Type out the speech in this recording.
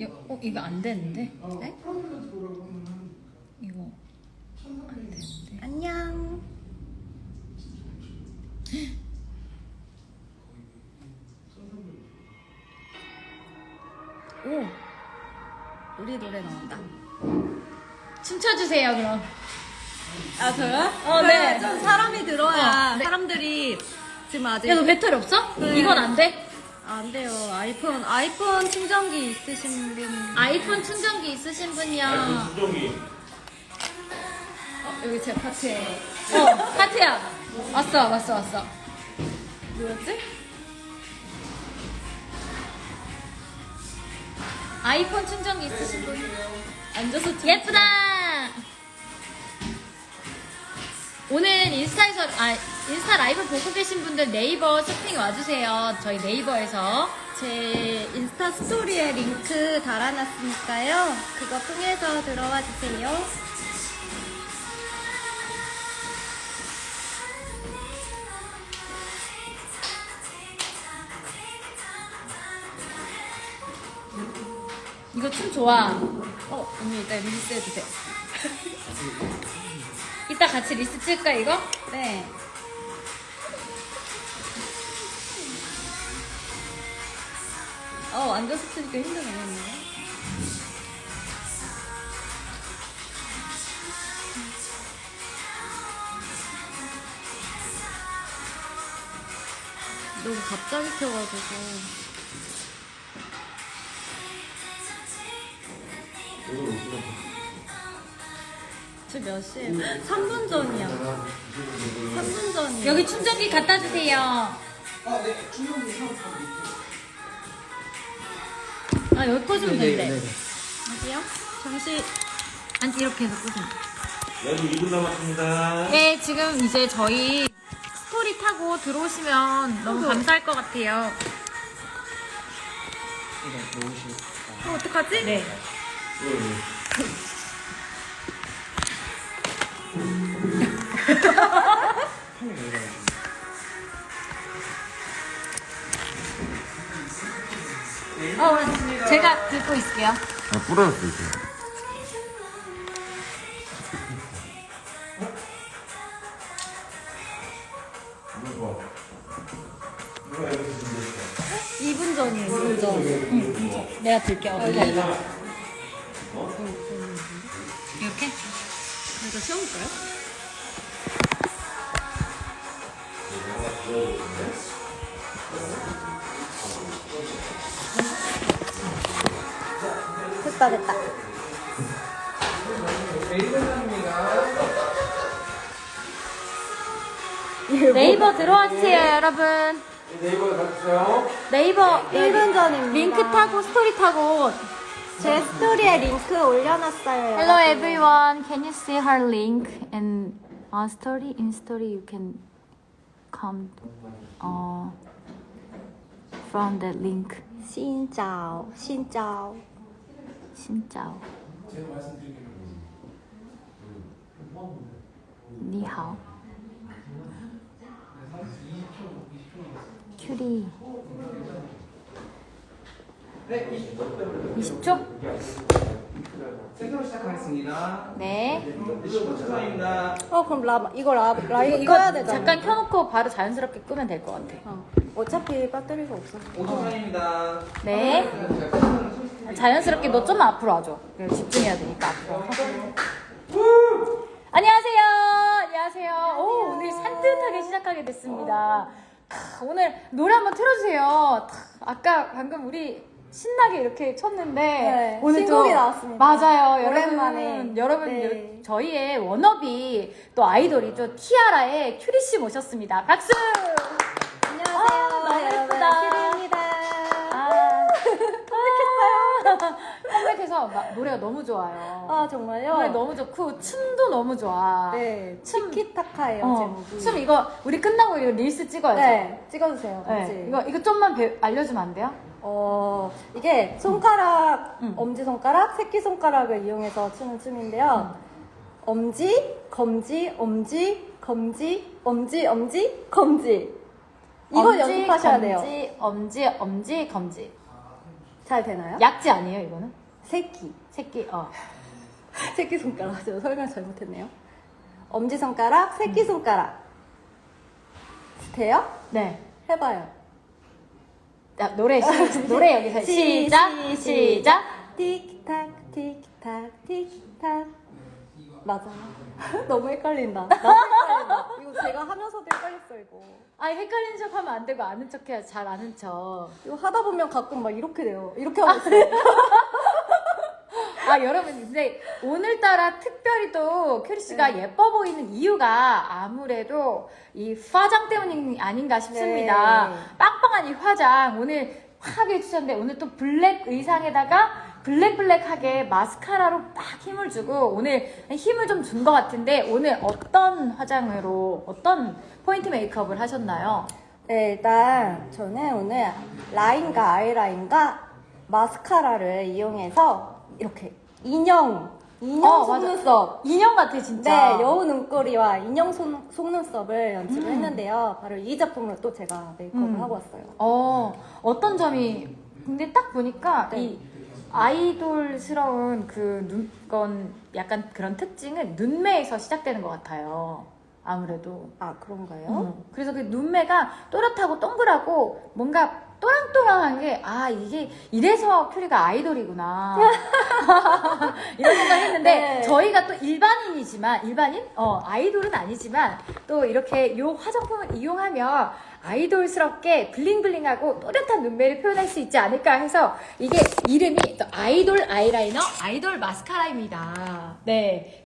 여, 어, 이거 안 되는데? 네? 이거 안 되는데. 안녕. 오, 우리 노래 나온다. 춤춰주세요, 그럼. 아 저요? 어, 네. 좀 사람이 들어야 어, 네. 사람들이 지금 아직 야, 너 배터리 없어? 네. 이건 안 돼? 안 돼요. 아이폰 아이폰 충전기 있으신 분. 아이폰 충전기 있으신 분이요. 수정이 어, 여기 제 파트에 어, 하트야. 왔어, 왔어, 왔어. 뭐였지? 아이폰 충전기 있으신 분. 앉아서 좀- 예쁘다! 오늘 인스타에서, 아, 인스타 라이브 보고 계신 분들 네이버 쇼핑 와주세요. 저희 네이버에서. 제 인스타 스토리에 링크 달아놨으니까요. 그거 통해서 들어와 주세요. 이거 춤 좋아. 어, 언니 일단 릴스 해주세요. 이따 같이 리스트 찍을까, 이거? 네. 어, 앉아서 치니까 힘드네. 너무 갑자기 켜가지고. 지금 몇 시에? 3분 전이야. 3분 전이야. 여기 충전기 갖다 주세요. 아, 여기 꽂으면 된대. 어디요? 잠시 아니, 이렇게 해서 꽂으면 돼. 여기 2분 남았습니다. 네, 지금 이제 저희 스토리 타고 들어오시면 너무 감사할 것 같아요. 어, 어떡하지? 네. 어, 제가 들고 있을게요. 아. 누가? 누가 여기서 준비했어? 2분 전이에요, 2분 전. 내가 들게요. 이렇게? 이거 씌워볼까요? 됐다, 됐다. 네이버 들어와 주세요, 여러분. 네이버에 가주세요. 네이버 1분 전입니다. 링크 타고 스토리 타고. 제 스토리에 링크 올려놨어요. Hello everyone. Can you see her link and on story in story you can come uh, from that link. 신짜오, 신짜오. 진짜. 니하오. 큐리. 20초? 생으로 시작하겠습니다. 네. 15초 전입니다. 어, 그럼 라, 이거 라, 라이브 이거 꺼야 되잖아. 잠깐 켜놓고 바로 자연스럽게 끄면 될 것 같아. 어. 어차피 배터리가 없어. 5초 전입니다. 네. 자연스럽게 너 좀만 앞으로 와줘. 집중해야 되니까 앞으로. 안녕하세요. 안녕하세요. 오, 오늘 산뜻하게 시작하게 됐습니다. 크, 오늘 노래 한번 틀어주세요. 탁, 아까 방금 우리 신나게 이렇게 쳤는데 네, 오늘 신곡이 또 나왔습니다. 맞아요. 오랜만에. 여러분, 여러분 네. 여- 저희의 워너비 또 아이돌이죠 티아라의 큐리 씨 모셨습니다. 박수. 안녕하세요. 아, 너무 여러분. 예쁘다. 큐리입니다. 아, 컴백해서 마- 노래가 너무 좋아요. 아, 정말요? 노래 너무 좋고 춤도 너무 좋아. 네, 춤- 치키타카예요, 어, 제목이. 춤 이거 우리 끝나고 이거 릴스 찍어야죠. 네, 찍어주세요. 네, 같이. 이거 이거 좀만 배- 알려주면 안 돼요? 어, 이게 손가락, 응. 엄지손가락, 새끼손가락을 이용해서 추는 춤인데요. 엄지, 검지, 엄지, 검지, 엄지, 엄지, 검지. 이걸 엄지, 연습하셔야 돼요. 검지, 엄지, 엄지, 검지. 잘 되나요? 약지 아니에요 이거는? 새끼. 새끼 어. 새끼 손가락. 제가 설명 잘못했네요. 엄지 손가락, 새끼 손가락. 돼요? 네. 해봐요. 자, 노래 시, 노래 여기서 시작 시작. 틱탁 틱탁 틱탁 맞아 너무 헷갈린다 나도 헷갈린다 이거 제가 하면서도 헷갈렸어 이거 아니 헷갈리는 척 하면 안 되고 아는 척 해야 잘 아는 척. 이거 하다 보면 가끔 막 이렇게 돼요 이렇게 하고 있어요 아 여러분 근데 오늘따라 특별히 또 큐리 씨가 네. 예뻐 보이는 이유가 아무래도 이 화장 때문이 아닌가 싶습니다. 네. 빵빵한 이 화장 오늘 확 해주셨는데 오늘 또 블랙 의상에다가 블랙블랙하게 마스카라로 딱 힘을 주고 오늘 힘을 좀 준 것 같은데 오늘 어떤 화장으로 어떤 포인트 메이크업을 하셨나요? 네 일단 저는 오늘 라인과 아이라인과 마스카라를 이용해서 이렇게 인형 인형 어, 맞아. 속눈썹 인형 같아 진짜. 네, 여우 눈꼬리와 인형 속, 속눈썹을 연출을 음. 했는데요. 바로 이 제품으로 또 제가 메이크업을 음. 하고 왔어요. 어, 어떤 점이, 근데 딱 보니까 네. 이 아이돌스러운 그 눈, 건 약간 그런 특징은 눈매에서 시작되는 것 같아요. 아무래도. 아, 그런가요? 음, 그래서 그 눈매가 또렷하고 동그랗고 뭔가 또랑또랑한 게, 아, 이게, 이래서 큐리가 아이돌이구나. 이런 생각 했는데, 네. 저희가 또 일반인이지만, 일반인? 어, 아이돌은 아니지만, 또 이렇게 요 화장품을 이용하면 아이돌스럽게 블링블링하고 또렷한 눈매를 표현할 수 있지 않을까 해서, 이게 이름이 또 아이돌 아이라이너, 아이돌 마스카라입니다. 네.